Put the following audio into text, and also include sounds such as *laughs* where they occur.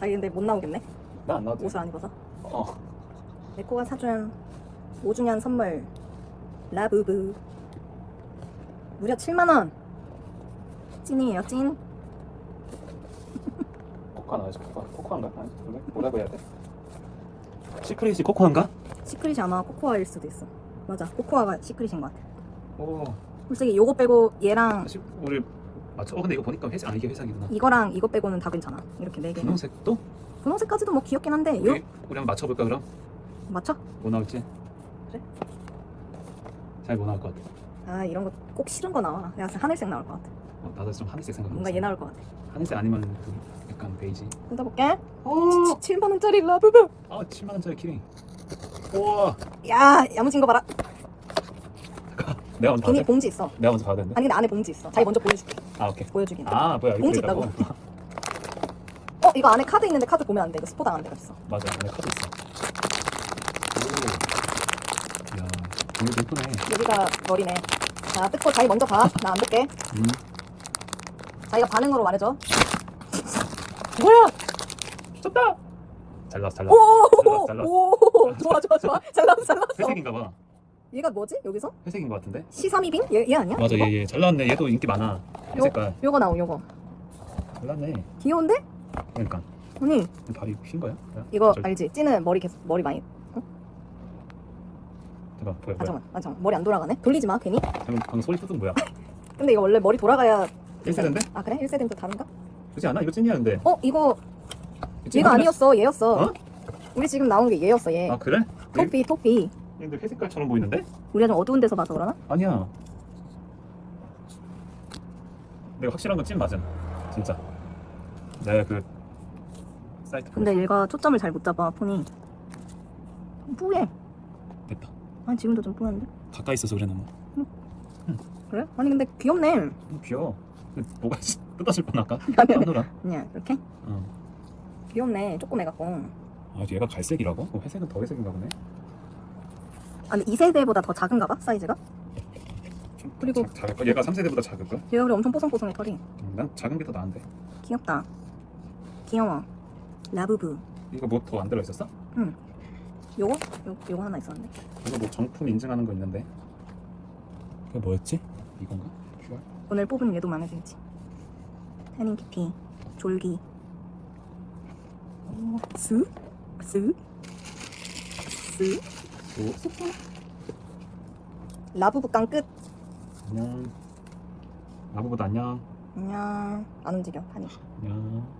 자기 근데 못 나오겠네. 나 안 나와도 돼. 옷을 안 입어서. 어. 에코가 사준 5주년 선물 라부부 무려 7만 원 찐이에요 찐 *laughs* 코코아 나와야지 코코아. 코코아인가? 아니? 뭐라고 해야 돼? 시크릿이 코코아인가? 시크릿이 아마 코코아일 수도 있어 맞아 코코아가 시크릿인 것 같아 오. 솔직히 요거 빼고 얘랑 시, 우리 맞죠? 어 근데 이거 보니까 회색 아 이게 회색이구나. 이거랑 이거 빼고는 다 괜찮아 이렇게 네 개는 분홍색도? 분홍색까지도 뭐 귀엽긴 한데 요 우리 우리 한번 맞춰볼까 그럼? 맞춰? 뭐 나올지? 그래? 잘 뭐 나올 것 같아. 아 이런 거 꼭 싫은 거 나와 내가 하늘색 나올 것 같아 어, 나도 좀 하늘색 생각. 뭔가 얘 나올 것 같아 하늘색 아니면 그 약간 베이지. 뜯어볼게 오. 7만 원짜리 라부부 아 7만 원짜리 키링. 우와. 야 야무진 거 봐라 내가 먼저 비닐 봐야 돼? 봉지 있어 내가 먼저 봐야 되는데. 아니 근데 안에 봉지 있어 자기 먼저 보여줄게 아 오케이. 보여주긴 아 뭐야 봉지 있다고? *laughs* 어 이거 안에 카드 있는데 카드 보면 안 돼. 이거 스포 당안 되겠어. 맞아 안에 카드 있어. 오. 야 오늘도 이쁘네. 여기가 머리네. 자 뜯고 자기 먼저 봐. 나 안 볼게. 음. 자기가 반응으로 말해줘. *laughs* 뭐야? 미쳤다. 잘 나왔어 잘 나왔어. 오, 잘 나왔어. 오, 좋아 좋아 좋아. 잘 나왔어 잘 나왔어. 회색인가 봐. 얘가 뭐지? 여기서 회색인 것 같은데? 시사미빈? 얘, 얘 아니야? 맞아 이거? 얘 얘 잘 나왔네. 얘도 인기 많아. 이 색깔 요거 나오 요거. 잘 나왔네. 귀여운데? 그러니까 아니 발이 흰 거야? 야, 이거 저- 알지? 찌는 머리 계속 머리 많이. 대박 뭐야 아 뭐야? 잠깐, 아 잠깐 머리 안 돌아가네. 돌리지 마 괜히. 방금, 방금 소리 뜻은 뭐야? *laughs* 근데 이거 원래 머리 돌아가야. 1세대인데? 아 그래? 1세대는 또 다른가? 그렇지 않아? 이거 찐이야 근데 어 이거 얘가 아니었어 얘였어. 어? 우리 지금 나온 게 얘였어 얘. 아 그래? 토피 토피. 근데 회색깔처럼 보이는데? 우리가 좀 어두운 데서 봐서 그러나? 아니야. 내가 확실한 건 찐 맞음. 진짜. 내가 그 사이트 근데 얘가 초점을 잘 못 잡아 폰이 뿌해 됐다. 아니 지금도 좀 뿌한데 가까이 있어서 그래 너무. 그래? 아니 근데 귀엽네 너무 귀여워. 근데 뭐가 *laughs* 뜯어질 뻔 아까? 아니, 안 놀아. 그냥 이렇게 어. 귀엽네 조금 해갖고 아 얘가 갈색이라고? 어, 회색은 더 회색인가 보네. 아 근데 2세대보다 더 작은가 봐 사이즈가? 좀 그리고- 작, 작을걸? 얘가 3세대보다 작을걸? 얘가 그래 엄청 뽀송뽀송해 털이 음, 난 작은 게 더 나은데. 귀엽다 귀여워 라부부 이거 뭐 더 안 들어있었어? 요거? 요, 요거 하나 있었는데 이거 뭐 정품 인증하는 거 있는데. 그게 뭐였지? 이건가? QR? 오늘 뽑은 얘도 마음에 들지 태닝 키티 졸기 오, 쓱? 쓱? 쓱? 또 라부부 깡 끝 안녕. 나보다 안녕. 안녕 안 움직여 아니 안녕.